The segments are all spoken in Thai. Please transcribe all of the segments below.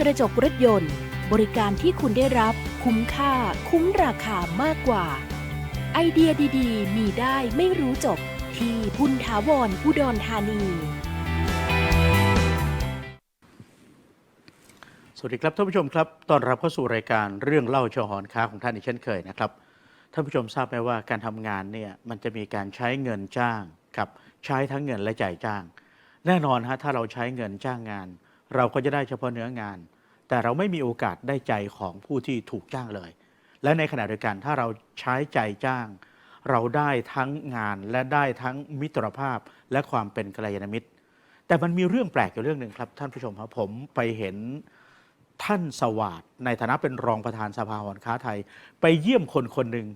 กระจกรถยนต์ บริการที่คุณได้รับคุ้มค่า คุ้มราคามากกว่า ไอเดียดีๆ มีได้ไม่รู้จบ ที่บุญถาวรอุดรธานี สวัสดีครับท่านผู้ชมครับต้อนรับเข้าสู่รายการเรื่องเล่าชอหอนค้าของท่านอีกเช่นเคยนะครับท่านผู้ชมทราบไหมว่าการทำงานเนี่ยมันจะมีการใช้เงินจ้างกับใช้ทั้งเงินและจ่ายจ้าง แน่นอนฮะถ้าเราใช้เงินจ้างงาน เราก็จะได้เฉพาะเนื้องาน แต่เราไม่มีโอกาสได้ใจของผู้ที่ถูกจ้างเลย และในขณะเดียวกันถ้าเราใช้ใจจ้าง เราได้ทั้งงานและได้ทั้งมิตรภาพและความเป็นกัลยาณมิตร แต่มันมีเรื่องแปลกอยู่เรื่องหนึ่งครับ ท่านผู้ชมครับผมไปเห็นท่านสวัสดในฐานะเป็นรองประธานสภาหอค้าไทย ไปเยี่ยมคนคนหนึ่ง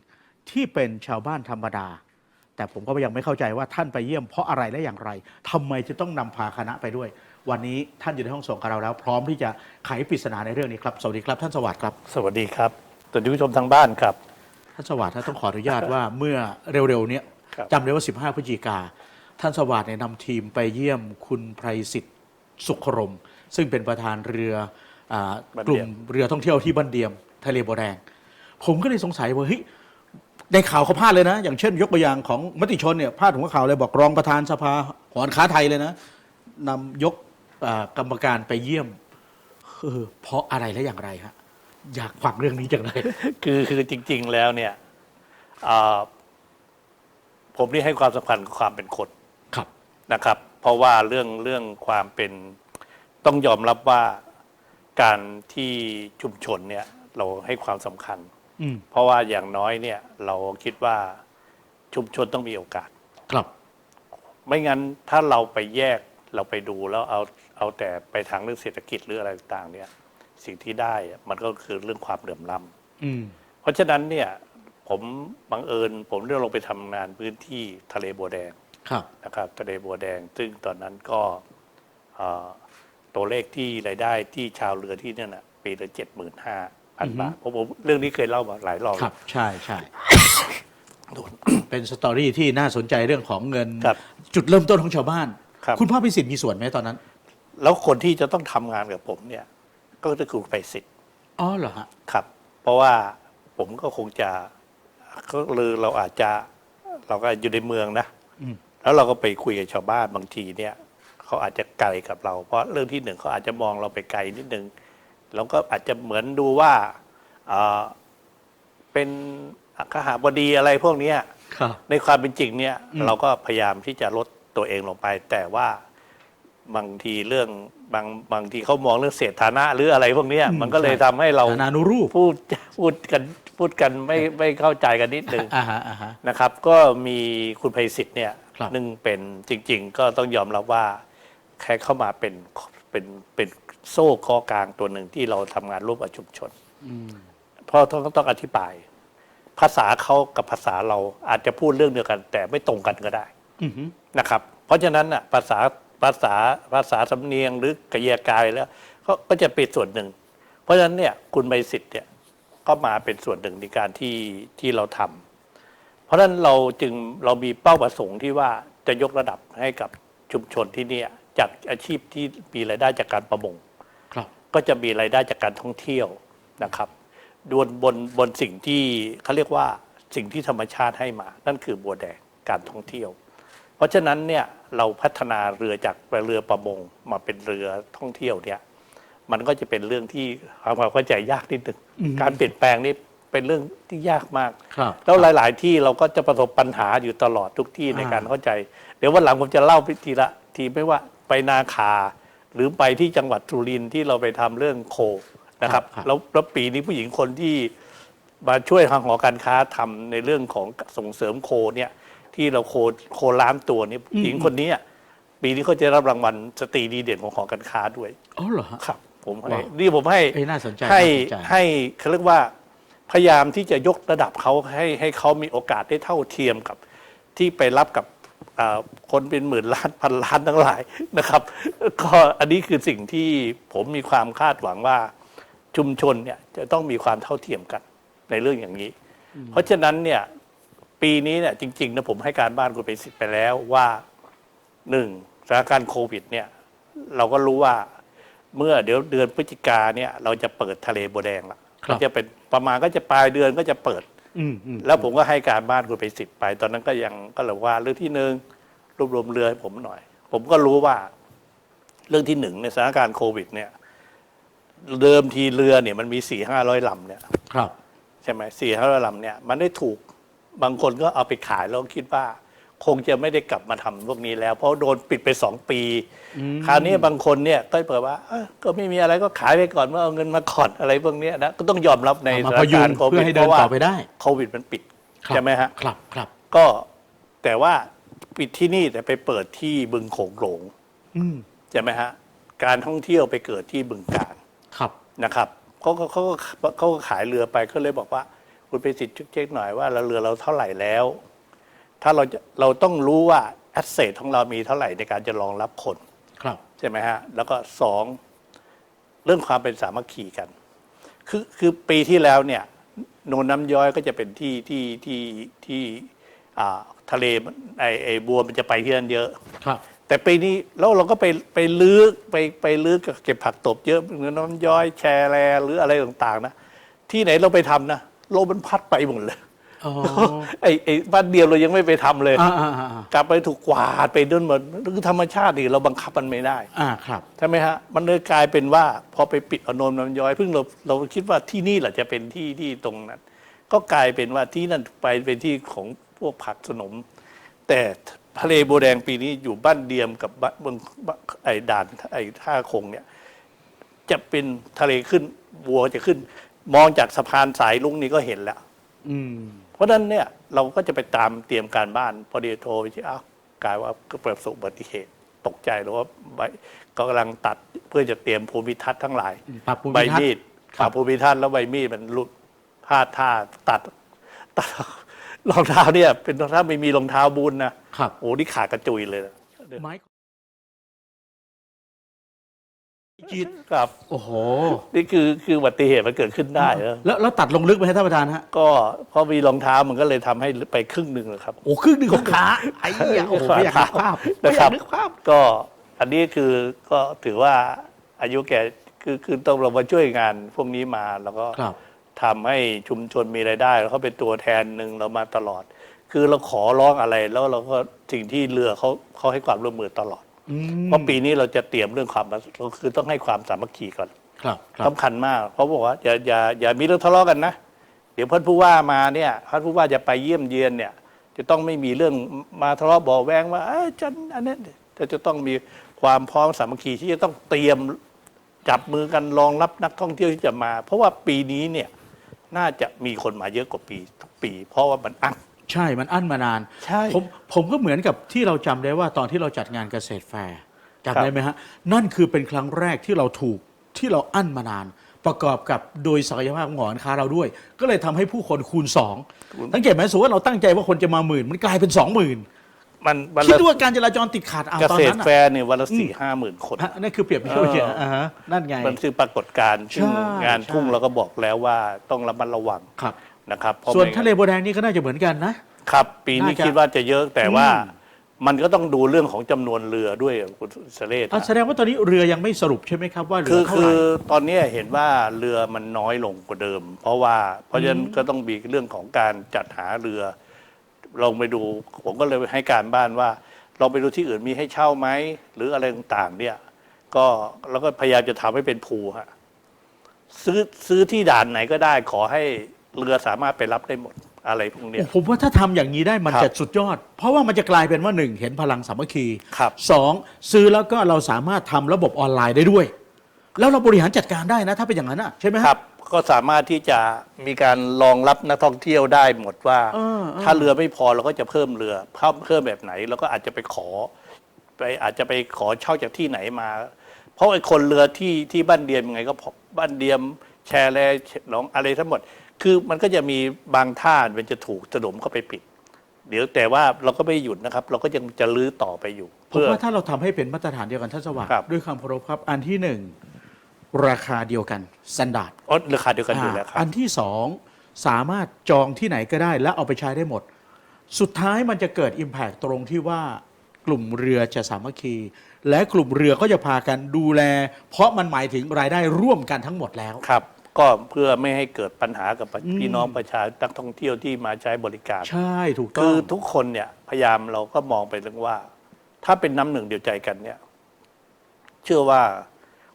ที่เป็นชาวบ้านธรรมดา แต่ผมก็ยังไม่เข้าใจว่าท่านไปเยี่ยมเพราะอะไรและอย่างไรทำไมจะต้องนำพาคณะไปด้วย วันนี้ท่านอยู่ในห้องส่งกับเราแล้ว พร้อมที่จะไขปริศนาในเรื่องนี้ครับ สวัสดีครับท่านสวัสดครับ สวัสดีครับท่านผู้ชมทางบ้านครับ ท่านสวัสดิ์ท่านต้องขออนุญาตว่าเมื่อเร็วๆเนี้ยครับ จำได้ว่า 15 พฤศจิกา ท่านสวัสดิ์เนี่ยนำทีมไปเยี่ยมคุณไพรสิทธิ์สุขรม ซึ่งเป็นประธานเรืออากลุ่มเรือท่องเที่ยวที่บันเดียม ทะเลบัวแดง ผมก็เลยสงสัยว่าเฮ้ยในข่าวเขาพลาดเลยนะ อย่างเช่น ยกตัวอย่างของมติชนเนี่ยพลาดหัวข่าวเลยบอกรองประธานสภาหอการค้าไทยเลยนะนำยกอ่า กรรมการไปเยี่ยมเออเพราะอะไรและอย่างไรฮะอยากฟังเรื่องนี้จังเลย คือคือจริง ๆ แล้วเนี่ยอ่าผมนี่ให้ความสำคัญกับความเป็นคนครับนะครับ เพราะว่าเรื่องเรื่องความเป็นต้องยอมรับว่าการที่ชุมชนเนี่ย เราให้ความสำคัญอืมเพราะว่าอย่างน้อยเนี่ย เราคิดว่าชุมชนต้องมีโอกาส ครับ ไม่งั้นถ้าเราไปแยก เราไปดูแล้วเอาเอาแต่ไปทางเรื่องเศรษฐกิจหรืออะไรต่างๆเนี่ย สิ่งที่ได้อะมันก็คือเรื่องความเหลื่อมล้ำอืมเพราะฉะนั้นเนี่ยผมบังเอิญ ผมได้ลงไปทำงานพื้นที่ทะเลบัวแดงครับนะครับ ทะเลบัวแดง ซึ่งตอนนั้นก็เอ่อตัวเลขที่รายได้ที่ชาวเรือที่เนี่ยนะปีละเจ็ดหมื่นห้าพันบาทผมผมเรื่องนี้เคยเล่ามาหลายรอบครับ ใช่ใช่โดนเป็นสตอรี่ที่น่าสนใจเรื่องของเงินครับจุดเริ่มต้นของชาวบ้าน ครับณพ่อพิสิทธิ์มีส่วนไหมตอนนั้น แล้วคนที่จะต้องทำงานกับผมเนี่ย ก็คือคุณไปสิทธิอ๋อเหรอฮะ ครับ เพราะว่าผมก็คงจะก็เลยเราอาจจะเราก็อยู่ในเมืองนะอืม แล้วเราก็ไปคุยกับชาวบ้านบางทีเนี่ยเขาอาจจะไกลกับเรา เพราะเรื่องที่หนึ่งเขาอาจจะมองเราไปไกลนิดนึงเราก็อาจจะเหมือนดูว่าเอ่อเป็นขหาบดีอะไรพวกเนี้ย ครับ ในความเป็นจริงเนี่ยอืมเราก็พยายามที่จะลด ตัวเองลงไป แต่ว่าบางทีเรื่องบางบางทีเขามองเรื่องเศรษฐานะหรืออะไรพวกเนี้ยมันก็เลยทำให้เราฐานานุรูปพูดพูดกันพูดกันไม่ไม่เข้าใจกันนิดนึงอ่าฮะอ่าฮะนะครับ ก็มีคุณไพศิษฐ์เนี่ยครับหนึ่งเป็นจริง ๆ ก็ต้องยอมรับว่าแค่เข้ามาเป็นเป็นเป็นโซ่ข้อกลางตัวหนึ่งที่เราทำงานร่วมกับชุมชนอืมเพราะต้องต้องอธิบาย ภาษาเขากับภาษาเราอาจจะพูดเรื่องเดียวกัน แต่ไม่ตรงกันก็ได้อือหือ นะครับเพราะฉะนั้นน่ะภาษาภาษาภาษาสำเนียงหรือกริยากายแล้วเขาก็จะเป็นส่วนหนึ่ง เพราะฉะนั้นเนี่ยคุณใบสิทธิ์เนี่ยก็มาเป็นส่วนหนึ่งในการที่ที่เราทำเพราะฉะนั้นเราจึงเรามีเป้าประสงค์ที่ว่าจะยกระดับให้กับชุมชนที่เนี่ยจากอาชีพที่มีรายได้จากการประมงครับก็จะมีรายได้จากการท่องเที่ยวนะครับดวนบนบนสิ่งที่เขาเรียกว่าสิ่งที่ธรรมชาติให้มา นั่นคือบัวแดงการท่องเที่ยว เพราะฉะนั้นเนี่ยเราพัฒนาเรือจากเรือประมงมาเป็นเรือท่องเที่ยวเนี่ยมันก็จะเป็นเรื่องที่ความเข้าใจยากนิดหนึ่งอืมการเปลี่ยนแปลงนี่เป็นเรื่องที่ยากมากครับแล้วหลาย ๆ ที่เราก็จะประสบปัญหาอยู่ตลอดทุกที่ในอ่าการเข้าใจ เดี๋ยววันหลังผมจะเล่าทีละทีไม่ว่าไปนาคา หรือไปที่จังหวัดสุรินทร์ที่เราไปทำเรื่องโคนะครับแล้วแล้วปีนี้ผู้หญิงคนที่มาช่วยทางหอการค้าทำในเรื่องของส่งเสริมโคเนี่ย ที่เราโคโคล้านตัวเนี่ยผู้หญิงคนนี้อะปีนี้เขาจะรับรางวัลสตรีดีเด่นของหอการค้าด้วย อ๋อเหรอฮะ ครับ ผมให้ว้าวนี่ผมให้เอ้ยน่าสนใจให้น่าสนใจ ให้เขาเรียกว่าพยายามที่จะยกระดับเขาให้ให้เขามีโอกาสได้เท่าเทียมกับ ที่ไปรับกับอ่าคนเป็นหมื่นล้านพันล้านทั้งหลายนะครับ ก็อันนี้คือสิ่งที่ผมมีความคาดหวังว่าชุมชนเนี่ยจะต้องมีความเท่าเทียมกันในเรื่องอย่างนี้ เพราะฉะนั้นเนี่ย ปีนี้เนี่ยจริงๆนะผมให้การบ้านคุณไปสิทธิ์ไปแล้วว่าหนึ่งสถานการณ์โควิดเนี่ยเราก็รู้ว่าเมื่อเดี๋ยวเดือนพฤศจิกาเนี่ยเราจะเปิดทะเลบัวแดงละครับก็จะเป็นประมาณก็จะปลายเดือนก็จะเปิดอืมอืมแล้วผมก็ให้การบ้านคุณไปสิทธิ์ไป ตอนนั้นก็ยังก็เลยว่าเรื่องที่หนึ่งรวบรวมเรือให้ผมหน่อย ผมก็รู้ว่า เรื่องที่หนึ่งในสถานการณ์โควิด เนี่ย เดิมทีเรือเนี่ยมันมีสี่ห้าร้อยลำเนี่ย ครับ ใช่ไหมสี่ห้าร้อยลำเนี่ย มันได้ถูก บางคนก็เอาไปขายแล้วคิดว่า คงจะไม่ได้กลับมาทำพวกนี้แล้ว เพราะโดนปิดไปสองปี คราวนี้บางคนเนี่ยก็เปิดว่าเอ้อก็ไม่มีอะไรก็ขายไปก่อนเมื่อเอาเงินมาก่อนอะไรพวกเนี้ยนะก็ต้องยอมรับในเอาสมาถาพนยุกางรณ์โคเพื่วิอดให้เพเดินราะว่าต่อไปได้ โควิดมันปิดครับใช่ไหมฮะ ครับครับก็แต่ว่าปิดที่นี่แต่ไปเปิดที่บึงโขงหลงอืมใช่ไหมฮะการท่องเที่ยวไปเกิดที่บึงการครับนะครับเขาก็เขาก็เขาก็ขายเรือไปก็เลยบอกว่า คุณไปสิทธิ์เช็คหน่อยว่าเราเรือเราเท่าไหร่แล้ว ถ้าเราจะเราต้องรู้ว่าแอสเซทของเรามีเท่าไหร่ในการจะรองรับคนครับใช่ไหมฮะแล้วก็สองเรื่องความเป็นสามัคคีกัน คือคือปีที่แล้วเนี่ยโนนน้ำย้อยก็จะเป็นที่ที่ที่ที่อ่าทะเลมันไอไอบัวมันจะไปที่นั่นเยอะครับ แต่ปีนี้แล้วเราก็ไปไปลื้อไปไปลื้อกับเก็บผักตบเยอะเหมือนน้ำย้อยแชร์แลหรืออะไรต่างๆนะที่ไหนเราไปทำนะโลกมันพัดไปหมดเลยอ๋อไอ้ไอ้บ้านเดียวเรายังไม่ไปทำเลยอ่าอ่าอ่ากลับไปถูกกวาดไปด้วยหมดคือธรรมชาตินี่เราบังคับมันไม่ได้ อ่าครับใช่ไหมฮะมันเลยกลายเป็นว่าพอไปปิดเอานมน้ำย้อยเพิ่งเราเราคิดว่าที่นี่แหละจะเป็นที่ที่ตรงนั้น ก็กลายเป็นว่าที่นั่นไปเป็นที่ของพวกผักสนม แต่ทะเลโบวแดงปีนี้อยู่บ้านเดียมกับบ้านเมืองไอ้ด่านไอ้ท่าคงเนี่ย จะเป็นทะเลขึ้นบัวจะขึ้น มองจากสะพานสายลุงนี้ก็เห็นแล้ว อืม เพราะฉะนั้นเนี่ยเราก็จะไปตามเตรียมการบ้าน พอดีโทรไปที่อ้าวกลายว่าก็ประสบอุบัติเหตุตกใจแล้วว่าใบก็กำลังตัดเพื่อจะเตรียมภูมิทัศน์ทั้งหลาย ปรับภูมิใบทัศมีน์ดครับ ปรับภูมิทัศน์แล้วใบมีดมันหลุดพลาดท่าตัดตัด รองเท้าเนี่ย เป็นรองเท้าไม่มีรองเท้าบูนนะครับ โอ้นี่ขาดกระจุยเลยนะ ไม้ คิดครับ โอ้โห นี่คือคืออุบัติเหตุมันเกิดขึ้นได้นะแล้วแล้วตัดลงลึกไหมฮะท่านประธานฮะ ก็พอมีรองเท้ามันก็เลยทำให้ไปครึ่งหนึ่งเลยครับ โอ้ครึ่งหนึ่งของขาไอ้เหี้ยโอ้โหไม่อยากนึกภาพไม่นะอครัยาบกนึกภาพ ก็อันนี้คือก็ถือว่าอายุแก่คือคือต้องเรามาช่วยงานพวกนี้มาแล้วก็ครับ ทำให้ชุมชนมีรายได้ แล้วเขาเป็นตัวแทนหนึ่งเรามาตลอด คือเราขอร้องอะไรแล้วเราก็สิ่งที่เรือเขาเขาให้ความร่วมมือตลอดอืม เพราะปีนี้เราจะเตรียมเรื่องความเราคือต้องให้ความสามัคคีก่อนครับครับสำคัญมาก เพราะบอกว่าอย่าอย่าอย่ามีเรื่องทะเลาะกันนะ เดี๋ยวท่านผู้ว่ามาเนี่ยท่านผู้ว่าจะไปเยี่ยมเยียนเนี่ย จะต้องไม่มีเรื่องมาทะเลาะเบาะแวงว่าเอ้ยฉันอันนี้แต่จะต้องมีความพร้อมสามัคคีที่จะต้องเตรียมจับมือกันรองรับนักท่องเที่ยวที่จะมา เพราะว่าปีนี้เนี่ยน่าจะมีคนมาเยอะกว่าปีทุกปี เพราะว่ามันอั้น ใช่มันอั้นมานาน ใช่ ผมผมก็เหมือนกับที่เราจำได้ว่าตอนที่เราจัดงานเกษตรแฟร์ครัจำบได้ไหมฮะ นั่นคือเป็นครั้งแรกที่เราถูกที่เราอั้นมานาน ประกอบกับโดยศักยภาพของหอการค้าเราด้วย ก็เลยทำให้ผู้คนคูณสองสังเกตไหมสมมติว่าเราตั้งใจว่าคนจะมาหมื่นมันกลายเป็นสองหมื่นมันวันคิดละดูว่าการจราจรติดขัดเอาเกตอนษตนั้รนแฟอะร์เนี่ยวันละสี่ห้าหมื่นคน ฮะนั่นคือเปรียบเทียบเอออ่าฮะนั่นไง มันคือปรากฏการณ์ซึ่งใช่งานทุ่งใช่ เราก็บอกแล้วว่าต้องระมัดระวังครับ นะครับพราะส่วนไม่ทะเลบัวแดงนี่ก็น่าจะเหมือนกันนะ ครับ ปีนี้น่าจะ คิดว่าจะเยอะแต่ว่าอืมมันก็ต้องดูเรื่องของจำนวนเรือด้วยคุณเสเลศอะแสดงว่าตอนนี้เรือยังไม่สรุปใช่ไหมครับว่าเหลืคืออเท่าคืไหร่ อตอนนี้เห็นว่าเรือมันน้อยลงกว่าเดิม เพราะว่าเพราะฉะนั้นก็ต้องมีเรื่องของการจัดหาเรือลองไปดูผมก็เลยให้การบ้านว่าลองไปดูที่อื่นมีให้เช่าไหมหรืออะไรต่างๆเนี่ย ก็แล้วก็พยายามจะทำให้เป็นภูฮะซื้อซื้อที่ด่านไหนก็ได้ ขอให้เรือสามารถไปรับได้หมด อะไรพวกเนี้ย ผมว่าถ้าทำอย่างนี้ได้มันครับจะสุดยอด เพราะว่ามันจะกลายเป็นว่าหนึ่งเห็นพลังสามัคคีครับสองซื้อแล้วก็เราสามารถทำระบบออนไลน์ได้ด้วย แล้วเราบริหารจัดการได้นะ ถ้าเป็นอย่างนั้นอะใช่ไหมฮะ ครับ ก็สามารถที่จะมีการรองรับนักท่องเที่ยวได้หมดว่า เออเออ ถ้าเรือไม่พอเราก็จะเพิ่มเรือเพิ่มเพิ่มแบบไหนเราก็อาจจะไปขอไปอาจจะไปขอเช่าจากที่ไหนมา เพราะไอ้คนเรือที่ที่บ้านเดียมยังไงก็พอบ้านเดียมแชร์แลหนองอะไรทั้งหมด คือมันก็จะมีบางท่ามันจะถูกสนมเข้าไปปิด เดี๋ยวแต่ว่าเราก็ไม่หยุดนะครับ เราก็ยังจะลื้อต่อไปอยู่ผมเพื่อว่าถ้าเราทำให้เป็นมาตรฐานเดียวกันท่านสวัสดิ์ครับ ด้วยความเคารพครับ อันที่หนึ่งราคาเดียวกันสแตนดาร์ดอ๋อราคาเดียวกันอยู่แล้วครัอับนที่สองสามารถจองที่ไหนก็ได้ และเอาไปใช้ได้หมด สุดท้ายมันจะเกิด Impact ตรงที่ว่ากลุ่มเรือจะสามัคคี และกลุ่มเรือก็จะพากันดูแล เพราะมันหมายถึงรายได้ร่วมกันทั้งหมดแล้วครับ ก็เพื่อไม่ให้เกิดปัญหากับอืมพี่น้องประชานักท่องเที่ยวที่มาใช้บริการ ใช่ถูกต้คืองอทุกคนเนี่ยพยายามเราก็มองไปเรื่องว่า ถ้าเป็นน้ำหนึ่งเดียวใจกันเนี่ย เชื่อว่า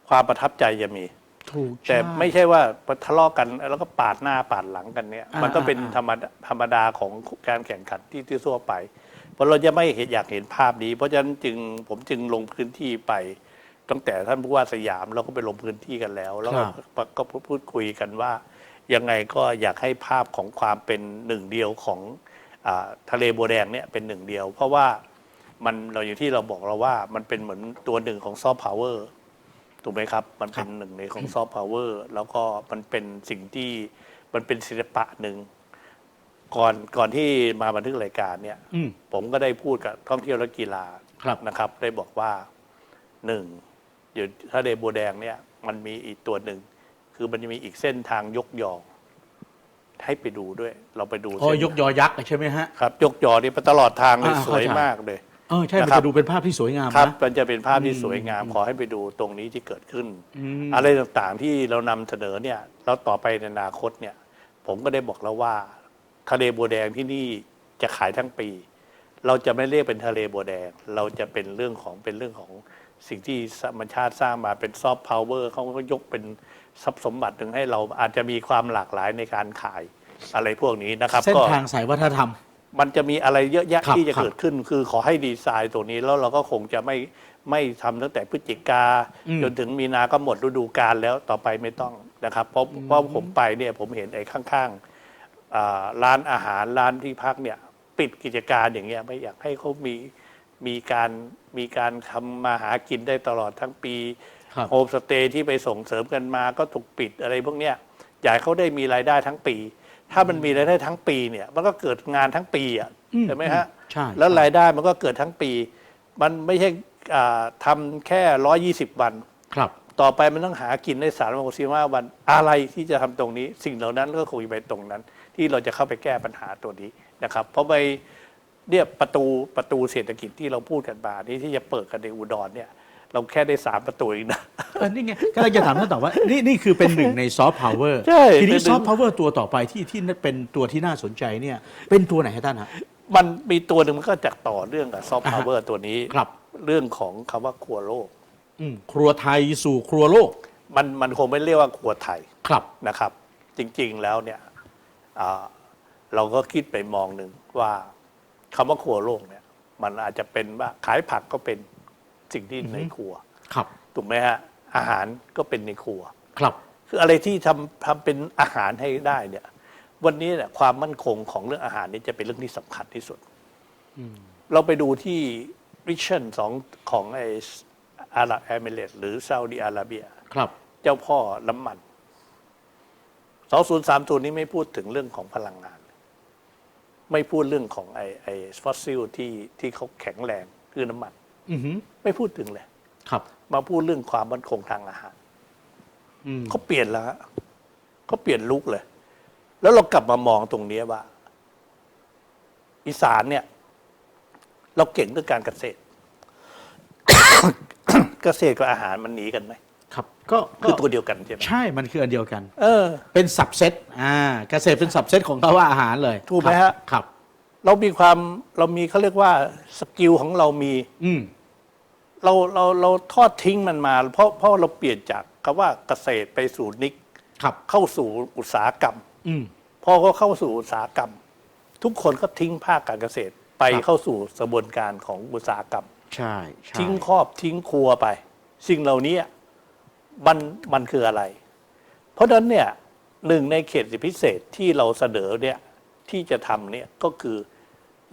ความประทับใจจะมี ถูกแต่ใช่ ไม่ใช่ว่าทะเลาะกัน แล้วก็ปาดหน้าปาดหลังกันเนี่ย อ่ามันก็เป็นอ่า ธรรมดาธรรมดาของการแข่งขันที่ที่ทั่วไป เพราะเราจะไม่เห็นอยากเห็นภาพนี้ เพราะฉะนั้นจึงผมจึงลงพื้นที่ไป ตั้งแต่ท่านผู้ว่าสยามเราก็ไปลงพื้นที่กันแล้ว แล้วก็ก็พูดคุยกันว่า ยังไงก็อยากให้ภาพของความเป็นหนึ่งเดียวของอาทะเลบัวแดงเนี่ยเป็นหนึ่งเดียว เพราะว่ามันเราอย่างที่เราบอกเราว่ามันเป็นเหมือนตัวหนึ่งของซอฟต์พาวเวอร์ถูกไหมครับ มันเป็นหนึ่งในของซอฟต์พาวเวอร์แล้วก็มันเป็นสิ่งที่มันเป็นศิลปะหนึ่งก่อนก่อนที่มาบันทึกรายการเนี่ย อืม ผมก็ได้พูดกับท่องเที่ยวและกีฬาครับ นะครับ ได้บอกว่าหนึ่ง อยู่ทะเลบัวแดงเนี่ยมันมีอีกตัวหนึ่ง คือมันจะมีอีกเส้นทางยกยอให้ไปดูด้วย เราไปดูอ๋อเส้นยกยอยักษ์ใช่ไหมฮะ ครับ ยกยอนี่ไปตลอดทางเลยอ่าสวยเข้าใจ มากเลย เออใช่มันนะครับ จะดูเป็นภาพที่สวยงามครับ นะ มันจะเป็นภาพที่อืมสวยงาม ขอให้ไปดูตรงนี้ที่เกิดขึ้น อืม อะไรต่างๆที่เรานำเสนอเนี่ยแล้วต่อไปในอนาคตเนี่ย ผมก็ได้บอกแล้วว่า ทะเลบัวแดงที่นี่จะขายทั้งปี เราจะไม่เรียกเป็นทะเลบัวแดง เราจะเป็นเรื่องของเป็นเรื่องของ สิ่งที่ธรรมชาติสร้างมาเป็นซอฟต์พาวเวอร์เขาก็ยกเป็นทรัพย์สมบัติหนึ่งให้เราอาจจะมีความหลากหลายในการขายอะไรพวกนี้นะครับเส้นก็ทางสายวัฒนธรรม มันจะมีอะไรเยอะแยะครับที่จะครับเกิดขึ้น คือขอให้ดีไซน์ตัวนี้แล้วเราก็คงจะไม่ไม่ทำตั้งแต่พฤศจิกาอืม จนถึงมีนาก็หมดฤดูกาลแล้วต่อไปไม่ต้องนะครับเพราะเพราะผมไปเนี่ยผมเห็นไอ้ข้างๆอ่าร้านอาหารร้านที่พักเนี่ยปิดกิจการอย่างเงี้ยไม่อยากให้เขามีมีการ มีการทำมาหากินได้ตลอดทั้งปีครับโฮมสเตย์ที่ไปส่งเสริมกันมาก็ถูกปิดอะไรพวกเนี้ยอยากให้เขาได้มีรายได้ทั้งปี ถ้ามันมีรายได้ทั้งปีเนี่ยมันก็เกิดงานทั้งปีอะอืมใช่ไหมฮะใช่แล้วรายได้มันก็เกิดทั้งปี มันไม่ใช่อ่าทำแค่ร้อยี่สิบวันครับ ต่อไปมันต้องหากินในสามวันสิบห้าวันอะไรที่จะทำตรงนี้ สิ่งเหล่านั้นก็คงจะไปตรงนั้น ที่เราจะเข้าไปแก้ปัญหาตัวนี้นะครับ เพราะไป เนี่ยประตูประตูเศรษฐกิจที่เราพูดกันมานี่ที่จะเปิดกันในอุดรเนี่ย เราแค่ได้สามประตูเองนะ เออนี่ไงก็เลยจะถามท่านต่อว่า นี่นี่คือเป็นหนึ่งในซอฟต์พาวเวอร์ใช่ทีเป็นี้นหนึ่ง ซอฟต์พาวเวอร์ตัวต่อไปที่ที่เป็นตัวที่น่าสนใจเนี่ยเป็นตัวไหนฮะท่านฮะ มันมีตัวหนึ่งมันก็จากต่อเรื่องกับซอฟต์อ่าฮะพาวเวอร์ตัวนี้ครับ เรื่องของคำว่าครัวโลก อืมครัวไทยสู่ครัวโลกมันมันคงไม่เรียกว่าครัวไทย ครับ นะครับจริงๆแล้วเนี่ยอ่าเราก็คิดไปมองหนึ่งว่า คำว่าครัวโลกเนี่ย มันอาจจะเป็นว่าขายผักก็เป็นสิ่งที่ในครัวครับถูกไหมฮะอาหารก็เป็นในครัว ครับ คืออะไรที่ทำทำเป็นอาหารให้ได้เนี่ย วันนี้เนี่ยความมั่นคงของเรื่องอาหารนี่จะเป็นเรื่องที่สำคัญที่สุดเราไปดูที่ริชเชนสองของไออาหรับเอมิเรตส์หรือซาอุดิอาระเบีย ครับ เจ้าพ่อน้ำมัน 2030 นี้ไม่พูดถึงเรื่องของพลังงาน ไม่พูดเรื่องของไอไอฟอสซิลที่ที่เขาแข็งแรงคือน้ำมันอือหือไม่พูดถึงเลย ครับ มาพูดเรื่องความมั่นคงทางอาหารอืมเขาเปลี่ยนแล้วฮะเขาเปลี่ยนลุกเลย แล้วเรากลับมามองตรงนี้ว่า อีสานเนี่ย เราเก่งเรื่องการเกษตร เกษตรกับอาหารมันหนีกันไหมครับ ก็คือก็ตัวเดียวกันใช่ไหมใช่มันคืออันเดียวกัน เออ เป็นสับเซตอ่าเกษตรเป็นสับเซตของคำว่าอาหารเลยถูกไหมฮะ ครับ เรามีความเรามีเขาเรียกว่าสกิลของเรามี อืม เราเราเราทอดทิ้งมันมา เพราะเพราะเราเปลี่ยนจากคำว่าเกษตรไปสู่นิกครับ เข้าสู่อุตสาหกรรม อืม พอเขาเข้าสู่อุตสาหกรรม ทุกคนก็ทิ้งภาคการเกษตรไปครับ เข้าสู่กระบวนการของอุตสาหกรรม ใช่ใช่ทิ้งครอบทิ้งครัวไป สิ่งเหล่านี้ มันมันคืออะไร เพราะฉะนั้นเนี่ยหนึ่งในเขตสิทธิพิเศษที่เราเสนอเนี่ยที่จะทำเนี่ยก็คือ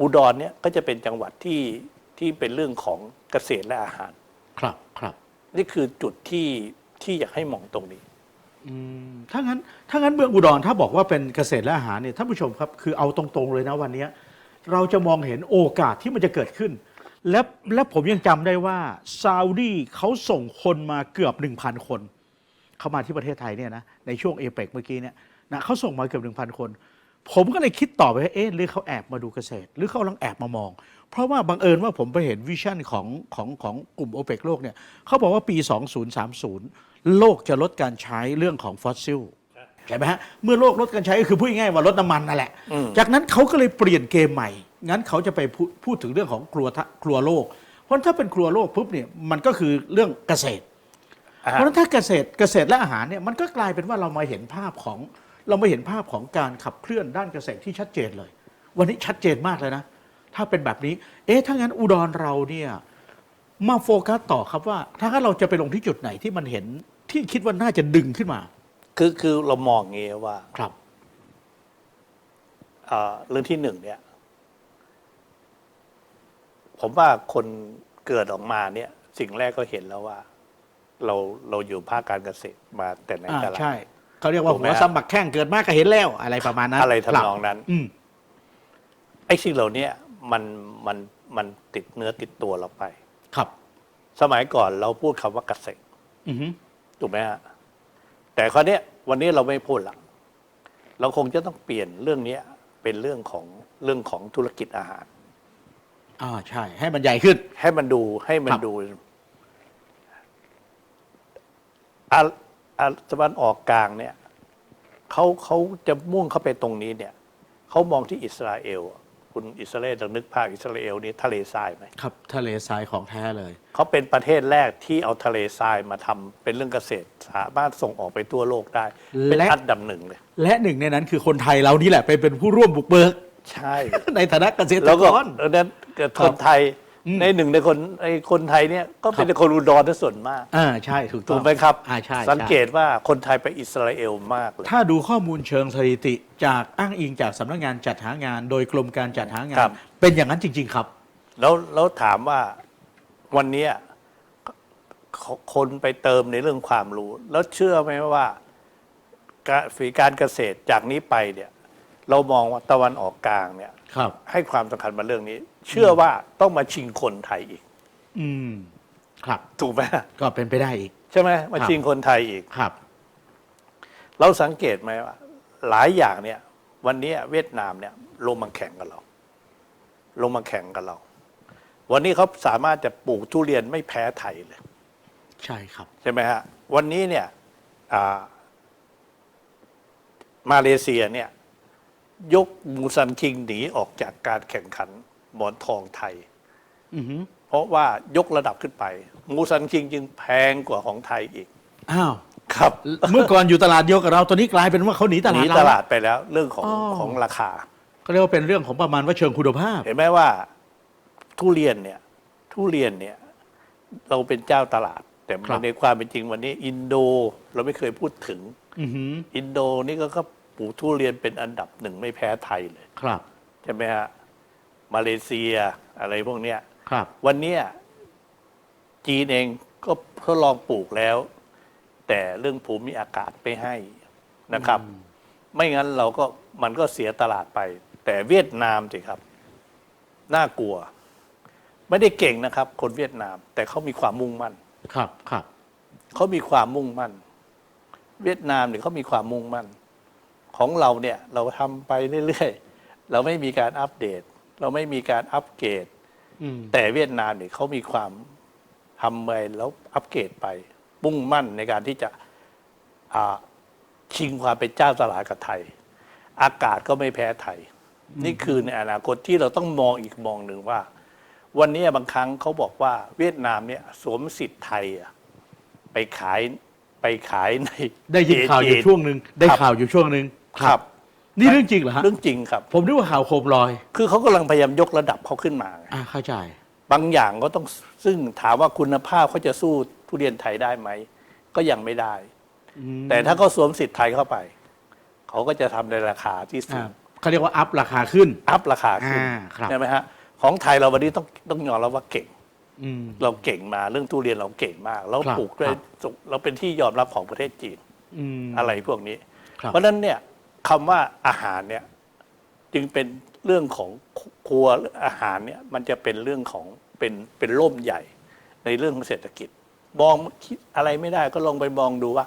อุดรเนี่ยก็จะเป็นจังหวัดที่ที่เป็นเรื่องของเกษตรและอาหาร ครับครับนี่คือจุดที่ที่อยากให้มองตรงนี้อืมถ้างั้นถ้างั้นเมืองอุดรถ้าบอกว่าเป็นเกษตรและอาหารเนี่ยท่านผู้ชมครับ คือเอาตรงๆเลยนะวันเนี้ยเราจะมองเห็นโอกาสที่มันจะเกิดขึ้น และและผมยังจำได้ว่าซาอุดีเขาส่งคนมาเกือบ 1,000 คน เข้ามาที่ประเทศไทยเนี่ยนะในช่วงเอเปกเมื่อกี้เนี่ยนะเขาส่งมาเกือบ 1,000 คน ผมก็เลยคิดต่อไปว่าเอ๊ะหรือเขาแอบมาดูเกษตร หรือเขากำลังแอบมามอง เพราะว่าบังเอิญว่าผมไปเห็นวิชั่นของของของกลุ่มโอเปกโลกเนี่ยเขาบอกว่าปี 2030 โลกจะลดการใช้เรื่องของฟอสซิล ใช่ไหมฮะเมื่อโลกลดการใช้ก็คือพูดง่ายๆว่าลดน้ำมันนั่นแหละอืมจากนั้นเขาก็เลยเปลี่ยนเกมใหม่ งั้นเขาจะไปพูดพูดถึงเรื่องของครัวทะครัวโลก เพราะถ้าเป็นครัวโลกปุ๊บเนี่ยมันก็คือเรื่องเกษตร อ่าเพราะฉะนั้นถ้าเกษตรเกษตรและอาหารเนี่ยมันก็กลายเป็นว่าเรามาเห็นภาพของเรามาเห็นภาพของการขับเคลื่อนด้านเกษตรที่ชัดเจนเลย วันนี้ชัดเจนมากเลยนะ ถ้าเป็นแบบนี้ เอ๊ะถ้างั้นอุดรเราเนี่ยมาโฟกัสต่อครับว่า ถ้างั้นเราจะไปลงที่จุดไหนที่มันเห็นที่คิดว่าน่าจะดึงขึ้นมา คือคือเรามองอย่างงี้ว่าครับเอ่อเรื่องที่หนึ่งเนี่ย ผมว่าคนเกิดออกมาเนี่ย สิ่งแรกก็เห็นแล้วว่า เราเราอยู่ภาคการเกษตรมาแต่ไหนอ่าแต่ไร ใช่เขาเรียกว่าถูกไหมหัวฮะซัมบักแข้งเกิดมากก็เห็นแล้วอะไรประมาณนั้นอะไรทำคบนองนั้น อืมไอ้สิ่งเหล่านี้มันมันมันติดเนื้อติดตัวเราไป ครับ สมัยก่อนเราพูดคำว่าเกษตรอือฮึถูกไหมฮะ แต่คราวเนี้ยวันนี้เราไม่พูดละเราคงจะต้องเปลี่ยนเรื่องเนี้ยเป็นเรื่องของเรื่องของธุรกิจอาหารอ่าใช่ ให้มันใหญ่ขึ้น ให้มันดูให้มันครับดูอาอาตะวันออกกลางเนี่ยเขาเขาจะมุ่งเข้าไปตรงนี้เนี่ยเขามองที่อิสราเอล คุณอิสราเอลลองนึกภาพอิสราเอลนี่ทะเลทรายไหมครับทะเลทรายของแท้เลย เขาเป็นประเทศแรกที่เอาทะเลทรายมาทำเป็นเรื่องเกษตรสามารถส่งออกไปทั่วโลกได้ เป็นและอันดับหนึ่งเลย และหนึ่งในนั้นคือคนไทยเรานี่แหละไปเป็นผู้ร่วมบุกเบิก ใช่ ในฐานะเกษตรแล้วก็กรเออนั้นเกิดคครับนไทยอืม ในหนึ่งในคนในคนไทยเนี่ยก็เป็นครับคนอุดรทั้งส่วนมากอ่าใช่ถูกต้ถูองกไหมครับ อ่าใช่สังเกใช่ตว่าคนไทยไปอิสราเอลมากเลย ถ้าดูข้อมูลเชิงสถิติ จากอ้างอิงจากสำนักงานจัดหางาน โดยกรมการจัดหางาครันบเป็นอย่างนั้นจริง ๆ ครับ แล้วแล้วถามว่าวันเนี้ยขคนไปเติมในเรื่องความรู้ แล้วเชื่อไหมว่าการฝีการเกษตรจากนี้ไปเนี่ย เรามองว่าตะวันออกกลางเนี่ยครับ ให้ความสำคัญมาเรื่องนี้ เชื่อว่าต้องมาชิงคนไทยอีก อืม ครับ ถูกไหมก็เป็นไปได้อีก ใช่ไหมมาครับชิงคนไทยอีก ครับ เราสังเกตไหมว่า หลายอย่างเนี่ย วันนี้เวียดนามเนี่ย ลงมาแข่งกับเรา ลงมาแข่งกับเรา วันนี้เขาสามารถจะปลูกทุเรียนไม่แพ้ไทยเลย ใช่ครับ ใช่ไหมฮะ วันนี้เนี่ยอ่ามาเลเซียเนี่ย ยกมูซันคิงหนีออกจากการแข่งขันหมอนทองไทย อือฮึเพราะว่ายกระดับขึ้นไป มูซันคิงจึงแพงกว่าของไทยอีก อ้าว ครับ เมื่อก่อนอยู่ตลาดเดียวกับเรา ตอนนี้กลายเป็นว่าเขาหนีตหลานีดเราตลาดไปแล้วเรื่องของอ๋อ ของราคา ก็เรียกว่าเป็นเรื่องของประมาณว่าเชิงคุณภาพ เห็นไหมว่าทุเรียนเนี่ย ทุเรียนเนี่ย เราเป็นเจ้าตลาด แต่ครับ ในความเป็นจริงวันนี้ อินโดเราไม่เคยพูดถึง อือฮึอินโดนี่ก็ก็ ปลูกทุเรียนเป็นอันดับหนึ่งไม่แพ้ไทยเลยครับ ใช่ไหมฮะมาเลเซียอะไรพวกเนี้ยครับ วันเนี้ยจีนเองก็ทดลองปลูกแล้ว แต่เรื่องภูมิอากาศไม่ให้นะครับ ไม่งั้นเราก็มันก็เสียตลาดไป แต่เวียดนามสิครับ น่ากลัว ไม่ได้เก่งนะครับ คนเวียดนาม แต่เขามีความมุ่งมั่น ครับครับเขามีความมุ่งมั่น เวียดนามเนี่ยเขามีความมุ่งมั่น ของเราเนี่ยเราทำไปเรื่อยๆ เราไม่มีการอัปเดต เราไม่มีการอัปเกรดอืมแต่เวียดนามเนี่ยเขามีความทำไปแล้วอัปเกรดไปมุ่งมั่นในการที่จะอ่าชิงความเป็นเจ้าตลาดกับไทย อากาศก็ไม่แพ้ไทย นี่คือในอนาคตที่เราต้องมองอีกมองหนึ่งว่า วันนี้บางครั้งเขาบอกว่าเวียดนามเนี่ยสวมสิทธิ์ไทยอะไปขายไปขายในได้ยินข่าวอยู่ช่วงหนึ่งได้ครับข่าวอยู่ช่วงหนึ่ง ครับ นี่เรื่องจริงเหรอฮะเรื่องจริงครับ ผมนึกว่าข่าวโคมลอยคือเขากำลังพยายามยกระดับเขาขึ้นมาไงอ่าเข้าใจบางอย่างก็ต้องซึ่งถามว่าคุณภาพเขาจะสู้ทุเรียนไทยได้ไหม ก็ยังไม่ได้ อืมแต่ถ้าเขาสวมสิทธิ์ไทยเข้าไป เขาก็จะทำในราคาที่สูอ่างเขาเรียกว่าอัพราคาขึ้น อัพราคาขึ้นอ่าครับ ใช่ไหมฮะของไทยเราวันนี้ต้องต้องยอมรับว่าเก่ง อืม เราเก่งมาเรื่องทุเรียนเราเก่งมาก เราครับปลูกด้วยครับ เราเป็นที่ยอมรับของประเทศจีน อืม อะไรพวกนี้ ครับ เพราะฉะนั้นเนี่ย คำว่าอาหารเนี่ยจึงเป็นเรื่องของครัวอาหารเนี่ยมันจะเป็นเรื่องของเป็นเป็นร่มใหญ่ในเรื่องของเศรษฐกิจ มองคิดอะไรไม่ได้ก็ลองไปมองดูว่า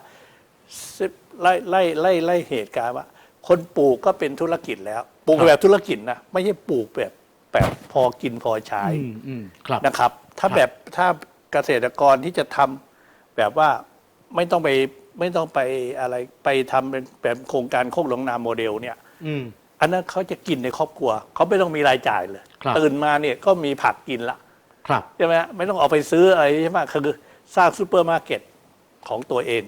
สิบไล่ไล่ไล่ไล่เหตุการณ์ว่า คนปลูกก็เป็นธุรกิจแล้ว ปลูกครับแบบธุรกิจนะไม่ใช่ปลูกแบบแบบพอกินพอใช้อืมอืมครับนะครับ ถ้าครับแบบถ้าเกษตรกรที่จะทำแบบว่าไม่ต้องไป ไม่ต้องไปอะไรไปทำเป็นแบบโครงการโคกหลวงนาโมเดลเนี่ย อืม อันนั้นเขาจะกินในครอบครัว เขาไม่ต้องมีรายจ่ายเลย ครับ ตื่นมาเนี่ยก็มีผักกินละครับ ใช่ไหมฮะไม่ต้องออกไปซื้ออะไรใช่ไหมคือสร้างซูเปอร์มาร์เก็ตของตัวเอง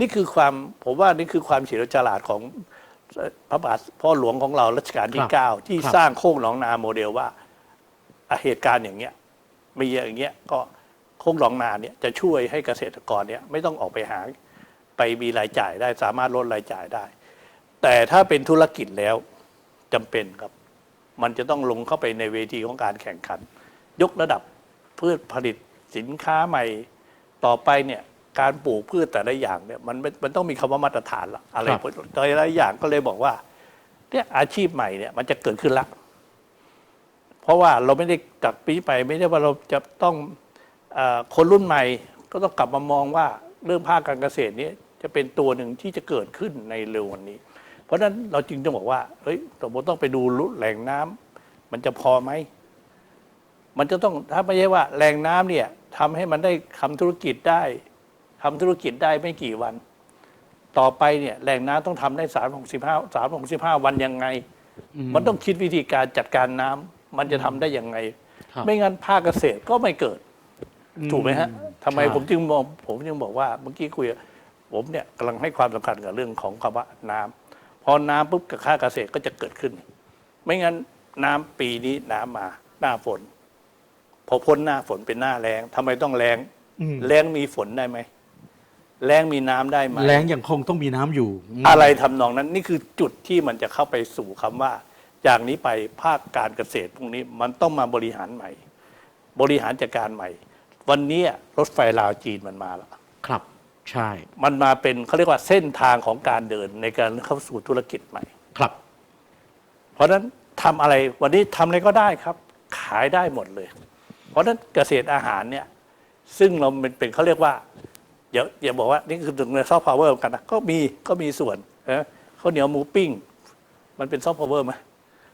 นี่คือความผมว่านี่คือความเฉลียวฉลาดของพระบาทพ่อหลวงของเรารัชกาลที่ครับเก้าที่ครับ สร้างโค้งหนองนาโมเดลว่าอะเหตุการณ์อย่างเงี้ยมีอย่างเงี้ยก็โค้งหนองนาเนี่ยจะช่วยให้เกษตรกรเนี่ยไม่ต้องออกไปหา ไปมีรายจ่ายได้สามารถลดรายจ่ายได้ แต่ถ้าเป็นธุรกิจแล้วจำเป็นครับ มันจะต้องลงเข้าไปในเวทีของการแข่งขัน ยกระดับพืชผลิตสินค้าใหม่ต่อไปเนี่ยการปลูกพืชแต่ละอย่างเนี่ยมันมันต้องมีคำว่ามาตรฐานละอะไรแต่ละอย่างก็เลยบอกว่าเนี่ยอาชีพใหม่เนี่ยมันจะเกิดขึ้นละ เพราะว่าเราไม่ได้จากปีไปไม่ได้ว่าเราจะต้องอคนรุ่นใหม่ก็ต้องกลับมามองว่าเรื่องภาคการเกษตรนี้ จะเป็นตัวหนึ่งที่จะเกิดขึ้นในเร็ววันนี้ เพราะฉะนั้นเราจึงต้องบอกว่าเฮ้ยสมมติต้องไปดูแหล่งน้ำมันจะพอไหมมันจะต้องถ้าไม่ใช่ว่าแหล่งน้ำเนี่ยทำให้มันได้ทำธุรกิจได้ทำธุรกิจได้ไม่กี่วัน ต่อไปเนี่ยแหล่งน้ำต้องทำได้สามหกสิบห้าสามหกสิบห้าวันยังไง มันต้องคิดวิธีการจัดการน้ำมันจะทำได้ยังไงครับไม่งั้นภาคเกษตรก็ไม่เกิด ถูกไหมฮะทำไมใช่ผมจึงมองผมจึงบอกว่าเมื่อกี้คุยกับ ผมเนี่ยกำลังให้ความสำคัญกับเรื่องของคำว่าน้ำพอน้ำปุ๊บกับค่าเกษตรก็จะเกิดขึ้น ไม่งั้นน้ำปีนี้น้ำมาหน้าฝน พอพ้นหน้าฝนเป็นหน้าแรงทำไมต้องแรงอืมแรงมีฝนได้ไหมแรงมีน้ำได้ไหมแรงยังคงต้องมีน้ำอยู่มอะไรทำนองนั้น นี่คือจุดที่มันจะเข้าไปสู่คำว่าจากนี้ไปภาคการเกษตรพวกนี้มันต้องมาบริหารใหม่ บริหารจัดการใหม่ วันนี้รถไฟลาวจีนมันมาแล้วครับ ใช่ มันมาเป็นเขาเรียกว่าเส้นทางของการเดินในการเข้าสู่ธุรกิจใหม่ ครับ เพราะฉะนั้นทำอะไรวันนี้ทำอะไรก็ได้ครับ ขายได้หมดเลย เพราะฉะนั้นเกษตรอาหารเนี่ย ซึ่งเราเป็นเป็นเขาเรียกว่าอย่าอย่าบอกว่านี่คือถึงในซอฟต์พาวเวอร์กันนะก็มีก็มีส่วนนะข้าวเหนียวหมูปิ้ง มันเป็นซอฟต์พาวเวอร์ไหม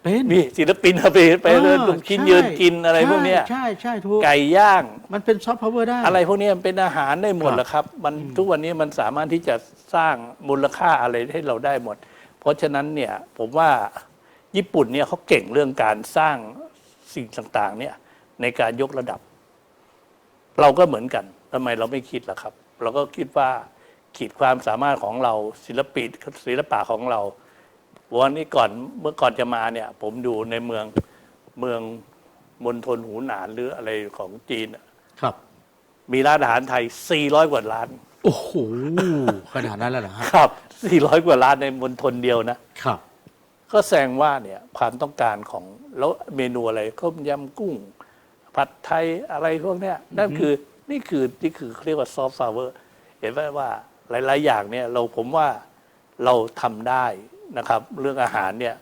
เป็นมีศิลปินเอาไปไปเดินออลุมชิ้นใช่ยืนกินอะไรพวกเนี้ยใช่ใช่ถูกไก่ย่าง มันเป็นซอฟต์พาวเวอร์ได้ อะไรพวกนี้มันเป็นอาหารได้หมดครับแหละครับ มันทุกวันนี้มันสามารถที่จะสร้างมูลค่าอะไรให้เราได้หมด เพราะฉะนั้นเนี่ยผมว่าญี่ปุ่นเนี่ยเขาเก่งเรื่องการสร้างสิ่งต่างๆ เนี่ยในการยกระดับ เราก็เหมือนกันทำไมเราไม่คิดล่ะครับ เราก็คิดว่าขีดความสามารถของเราศิลปิศิลปะของเรา วันนี้ก่อนเมื่อก่อนจะมาเนี่ย ผมดูในเมืองเมืองมณฑลหูหนานหรืออะไรของจีนอะครับ มีร้านอาหารไทย 400 กว่าร้าน โอ้โห ขนาดนั้นแล้วเหรอฮะครับ 400 กว่าร้านในมณฑลเดียวนะ ครับ ก็แสดงว่าเนี่ยความต้องการของแล้วเมนูอะไรข้มยำกุ้ง ผัดไทยอะไรพวกเนี้ยนั่นคือนี่คือนี่คือเรียกว่าซอฟต์พาวเวอร์เห็นไหมว่าหลาย ๆ อย่างเนี่ยเราผมว่าเราทำได้ นะครับ เรื่องอาหารเนี่ย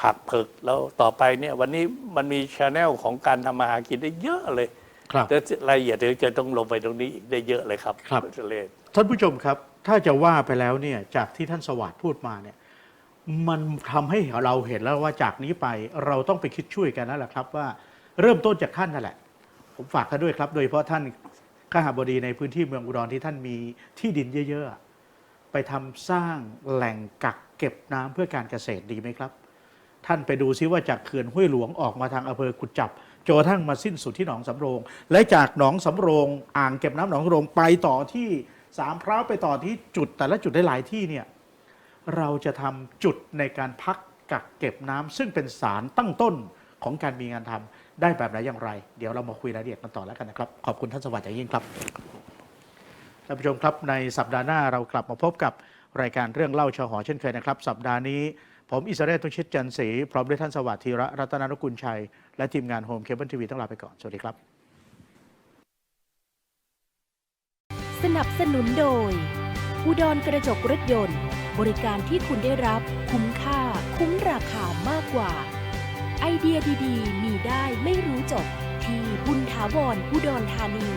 ผักเผือกแล้วต่อไปเนี่ยวันนี้มันมีชแนลของการทำมาหากินได้เยอะเลยครับแต่รายละเอียดเดี๋ยวจะต้องลงไปตรงนี้อีกได้เยอะเลยครับครับณเลศท่านผู้ชมครับ ถ้าจะว่าไปแล้วเนี่ยจากที่ท่านสวัสดิ์พูดมาเนี่ยมันทำให้เราเห็นแล้วว่าจากนี้ไปเราต้องไปคิดช่วยกันแล้วล่ะครับว่าเริ่มต้นจากท่านนั่นแหละ ผมฝากท่านด้วยครับ โดยเฉพาะท่านข้าหาบดีในพื้นที่เมืองอุดรที่ท่านมีที่ดินเยอะๆ ไปทำสร้างแหล่งกัก เก็บน้ำเพื่อการเกษตรดีไหมครับ ท่านไปดูซิว่าจากเขื่อนห้วยหลวงออกมาทางอำเภอกุดจับจนทั่งมาสิ้นสุดที่หนองสำโรง และจากหนองสำโรงอ่างเก็บน้ำหนองสำโรงไปต่อที่สามพร้าวไปต่อที่จุดแต่ละจุดได้หลายที่เนี่ยเราจะทำจุดในการพักกักเก็บน้ำซึ่งเป็นสารตั้งต้นของการมีงานทำได้แบบไหนอย่างไร เดี๋ยวเรามาคุยรายละเอียดกันต่อแล้วกันนะครับ ขอบคุณท่านสวัสดิ์อย่างยิ่งครับท่านผู้ชมครับในสัปดาห์หน้าเรากลับมาพบกับ รายการเรื่องเล่าชาวหอเช่นเคยนะครับ สัปดาห์นี้ ผมอิสราเอลตุชิตจันทร์ศรีพร้อมด้วยท่านสวัสดิ์ธีระรัตนนุกุลชัย และทีมงานโฮมเคเบิลทีวีต้องลาไปก่อน สวัสดีครับ สนับสนุนโดย อุดรกระจกรถยนต์ บริการที่คุณได้รับ คุ้มค่า คุ้มราคามากกว่า ไอเดียดีๆ มีได้ไม่รู้จบที่บุญถาวรอุดรธานี